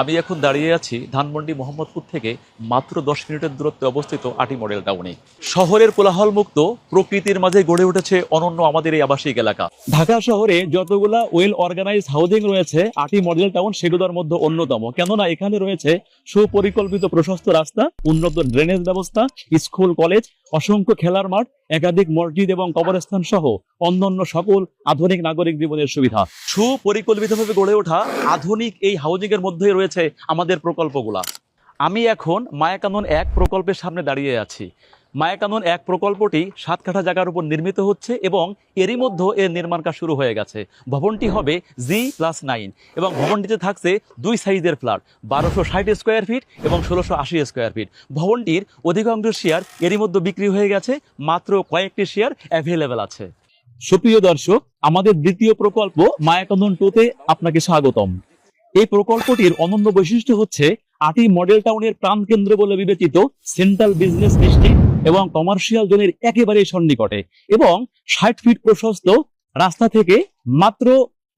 আমি এখন দাঁড়িয়ে আছি ধানমন্ডি মোহাম্মদপুর থেকে মাত্র দশ মিনিটের দূরত্বে অবস্থিত আটি মডেল টাউনে। শহরের কোলাহল মুক্ত প্রকৃতির মাঝে গড়ে উঠেছে অনন্য আমাদের এই আবাসিক এলাকা। ঢাকা শহরে যতগুলা ওয়েল অর্গানাইজ হাউজিং রয়েছে, আটি মডেল টাউন সেগুলোর মধ্যে অন্যতম। কেননা এখানে রয়েছে সুপরিকল্পিত প্রশস্ত রাস্তা, উন্নত ড্রেনেজ ব্যবস্থা, স্কুল, কলেজ, অসংখ্য খেলার মাঠ, একাধিক মসজিদ এবং কবরস্থান সহ অন্যান্য সকল আধুনিক নাগরিক জীবনের সুবিধা। সুপরিকল্পিতভাবে গড়ে ওঠা আধুনিক এই হাউজিং এর মধ্যেই রয়েছে আমাদের প্রকল্পগুলা। আমি এখন মায়াকানন এক প্রকল্পের সামনে দাঁড়িয়ে আছি। মায়াকানন এক প্রকল্পটি সাত কাঠা জায়গার উপর নির্মিত হচ্ছে এবং এরই মধ্যে এর নির্মাণ কাজ শুরু হয়ে গেছে। ভবনটি হবে জি প্লাস নাইন এবং ভবনটিতে থাকছে দুই সাইজের ফ্ল্যাট, বারোশো ষাট স্কোয়ার ফিট এবং ষোলোশো আশি স্কোয়ার ফিট ভবনটির অধিকাংশ শেয়ার এরই মধ্যে বিক্রি হয়ে গেছে, মাত্র কয়েকটি শেয়ার অ্যাভেলেবেল আছে। সুপ্রিয় দর্শক, আমাদের দ্বিতীয় প্রকল্প মায়াকানন টুতে আপনাকে স্বাগতম। এই প্রকল্পটির অনন্য বৈশিষ্ট্য হচ্ছে আটি মডেল টাউনের প্রাণকেন্দ্র বলে বিবেচিত সেন্ট্রাল বিজনেস ডিস্ট্রিক্ট এবং কমার্শিয়াল জোনের একেবারে সন্নিকটে এবং ষাট ফিট প্রশস্ত রাস্তা থেকে মাত্র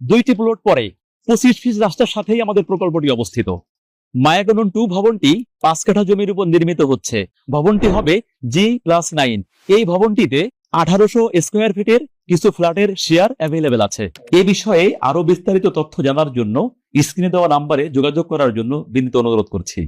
দুইটি প্লট পরে পঁচিশ ফিট রাস্তার সাথেই আমাদের প্রকল্পটি অবস্থিত। মায়াকানন টু ভবনটি পাঁচ কাঠা জমির উপর নির্মিত হচ্ছে। ভবনটি হবে জি প্লাস নাইন। এই ভবনটিতে আঠারোশো স্কোয়ার ফিটের কিছু ফ্ল্যাটের শেয়ার অ্যাভেলেবেল আছে। এ বিষয়ে আরও বিস্তারিত তথ্য জানার জন্য স্ক্রিনে দেওয়া নাম্বারে যোগাযোগ করার জন্য বিনীত অনুরোধ করছি।